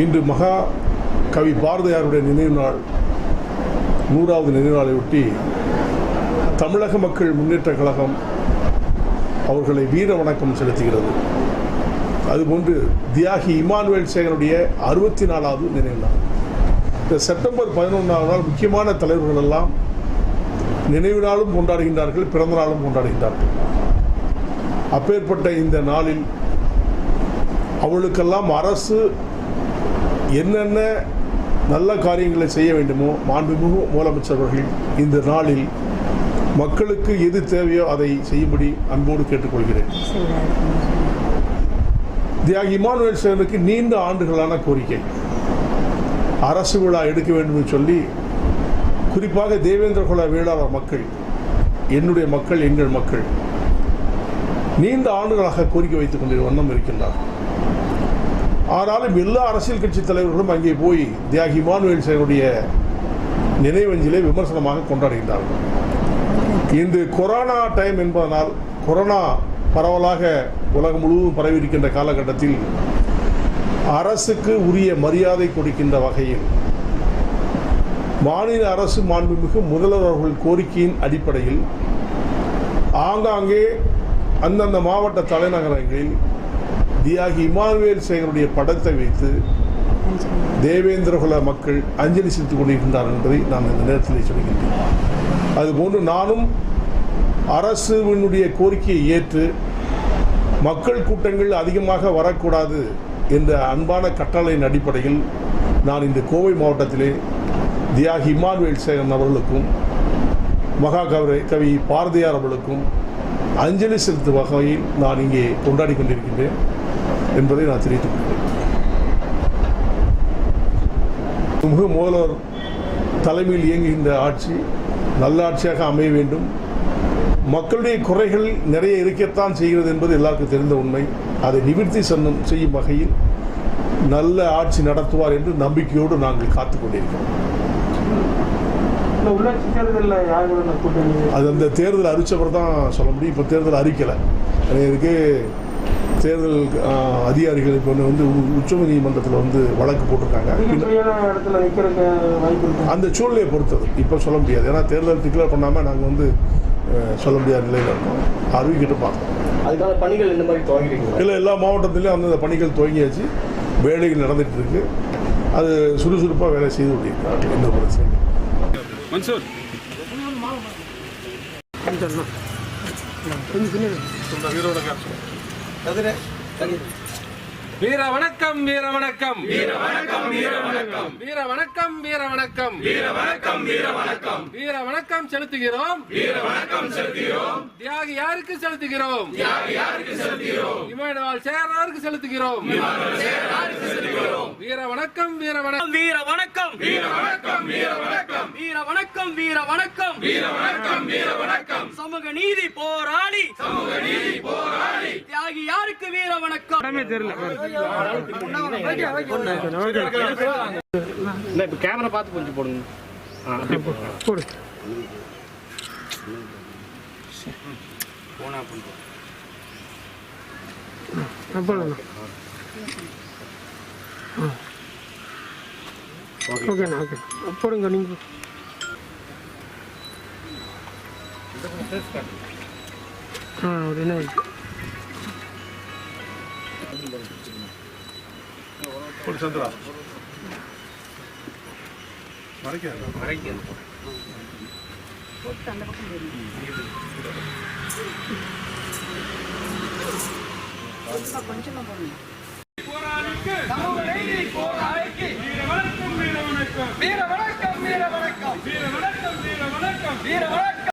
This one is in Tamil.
இன்று மகா கவி பாரதியாருடைய நினைவு நாள் நூறாவது நினைவு நாளை ஒட்டி தமிழக மக்கள் முன்னேற்ற கழகம் அவர்களை வீர வணக்கம் செலுத்துகிறது. அதுபோன்று தியாகி இமானுவேல் சேகருடைய அறுபத்தி நாலாவது நினைவு நாள். இந்த செப்டம்பர் பதினொன்றாவது நாள் முக்கியமான தலைவர்கள் எல்லாம் நினைவு நாளும் கொண்டாடுகின்றார்கள் பிறந்த நாளும் கொண்டாடுகின்றார்கள். அப்பேற்பட்ட இந்த நாளில் அவளுக்கெல்லாம் அரசு என்னென்ன நல்ல காரியங்களை செய்ய வேண்டுமோ மாண்புமிகு முதலமைச்சர் அவர்கள் இந்த நாளில் மக்களுக்கு எது தேவையோ அதை செய்யும்படி அன்போடு கேட்டுக்கொள்கிறேன். தியாகி இமானுவேல் சேவனுக்கு நீண்ட ஆண்டுகளான கோரிக்கை. அரசு விழா எடுக்க வேண்டும் சொல்லி குறிப்பாக தேவேந்திர குல வேளாளர் மக்கள் என்னுடைய மக்கள் எங்கள் மக்கள் நீண்ட ஆண்டுகளாக கோரிக்கை வைத்துக் கொண்டிருந்த வண்ணம் இருக்கின்றார் ஆனாலும் எல்லா அரசியல் கட்சி தலைவர்களும் அங்கே போய் தியாகி இமானுவேல் சேகனுடைய நினைவஞ்சலை விமர்சனமாக கொண்டாடுகின்றார்கள். இன்று கொரோனா டைம் என்பதனால் கொரோனா பரவலாக உலகம் முழுவதும் பரவி இருக்கின்ற காலகட்டத்தில் அரசுக்கு உரிய மரியாதை கொடுக்கின்ற வகையில் மாநில அரசு மாண்புமிகு முதல்வர் அவர்கள் கோரிக்கையின் அடிப்படையில் ஆங்காங்கே அந்தந்த மாவட்ட தலைநகரங்களில் தியாகி இமானுவேல் சேகருடைய படத்தை வைத்து தேவேந்திரகுல மக்கள் அஞ்சலி செலுத்திக் கொண்டிருக்கின்றார் என்பதை நான் இந்த நேரத்தில் சொல்கின்றேன் அதுபோன்று நானும் அரசுவினுடைய கோரிக்கையை ஏற்று மக்கள் கூட்டங்கள் அதிகமாக வரக்கூடாது என்ற அன்பான கட்டளையின் அடிப்படையில் நான் இந்த கோவை மாவட்டத்திலே தியாகி இமானுவேல் சேகரன் அவர்களுக்கும் மகா கவி கவி பாரதியார் அவர்களுக்கும் அஞ்சலி செலுத்தும் வகையில் நான் இங்கே கொண்டாடி கொண்டிருக்கின்றேன் என்பதை நான் தெரிவித்துக் கொள்கிறேன். முக முதல்வர் தலைமையில் இயங்குகின்ற ஆட்சி நல்ல ஆட்சியாக அமைய வேண்டும். மக்களுடைய குறைகள் நிறைய இருக்கத்தான் செய்கிறது என்பது எல்லாருக்கும் தெரிந்த உண்மை. அதை நிவர்த்தி சென்னும் செய்யும் வகையில் நல்ல ஆட்சி நடத்துவார் என்று நம்பிக்கையோடு நாங்கள் காத்துக் கொண்டிருக்கிறோம். அது அந்த தேர்தல் அறிவிச்சவர் தான் சொல்ல முடியும். இப்போ தேர்தல் அறிக்கலை இதுக்கு தேர்தல் அதிகாரிகள் இப்போ வந்து உ- உச்சநீதிமன்றத்தில் வந்து வழக்கு போட்டிருக்காங்க. அந்த சூழ்நிலையை பொறுத்தது. இப்போ சொல்ல முடியாது. ஏன்னா தேர்தல் டிக்ளேர் பண்ணாமல் நாங்கள் வந்து சொல்ல முடியாத நிலையில் இருக்கோம். அறிவிக்கிட்டு பார்க்கணும் அதுக்கான பணிகள் இந்த மாதிரி துவங்கிருக்கீங்க இல்லை எல்லா மாவட்டத்திலையும் அந்தந்த பணிகள் துவங்கியாச்சு. வேலைகள் நடந்துட்டு இருக்கு. அது சுறுசுறுப்பாக வேலை செய்து கொண்டிருக்கிறார்கள். எந்த பிரச்சனை மன்சூர். வீர வணக்கம் வீர வணக்கம். வீர வணக்கம் வீர வணக்கம். வீர வணக்கம் வீர வணக்கம் வீர வணக்கம் வீர வணக்கம் வீர வணக்கம் செலுத்துகிறோம். வீர வணக்கம் செலுத்துகிறோம் தியாகி யாருக்கு செலுத்துகிறோம்? தியாகி யாருக்கு செலுத்துகிறோம்? இமானுவேல் சேராருக்கு செலுத்துகிறோம் வீர வணக்கம் வீர வணக்கம் வீர வணக்கம் வீர வணக்கம். வணக்கம் வீர வணக்கம். வீர வணக்கம் வீர வணக்கம். சமூக நீதி போராளி. சமூக நீதி போராளி. தியாகி யாருக்கு வீர வணக்கம்? இல்லை இப்போ கேமரா பார்த்து கொஞ்சம் போடுங்க. ஓகேண்ணா ஓகே. போடுங்க நீங்க ஆ ஒரு என்ன போட்டு சந்திரா மறைக்காது மறைக்காது போட்டு அந்த பக்கம் வீர வணக்கம் வீர வணக்கம் வீர வணக்கம் வீர வணக்கம் வீர வணக்கம் வீர வணக்கம்.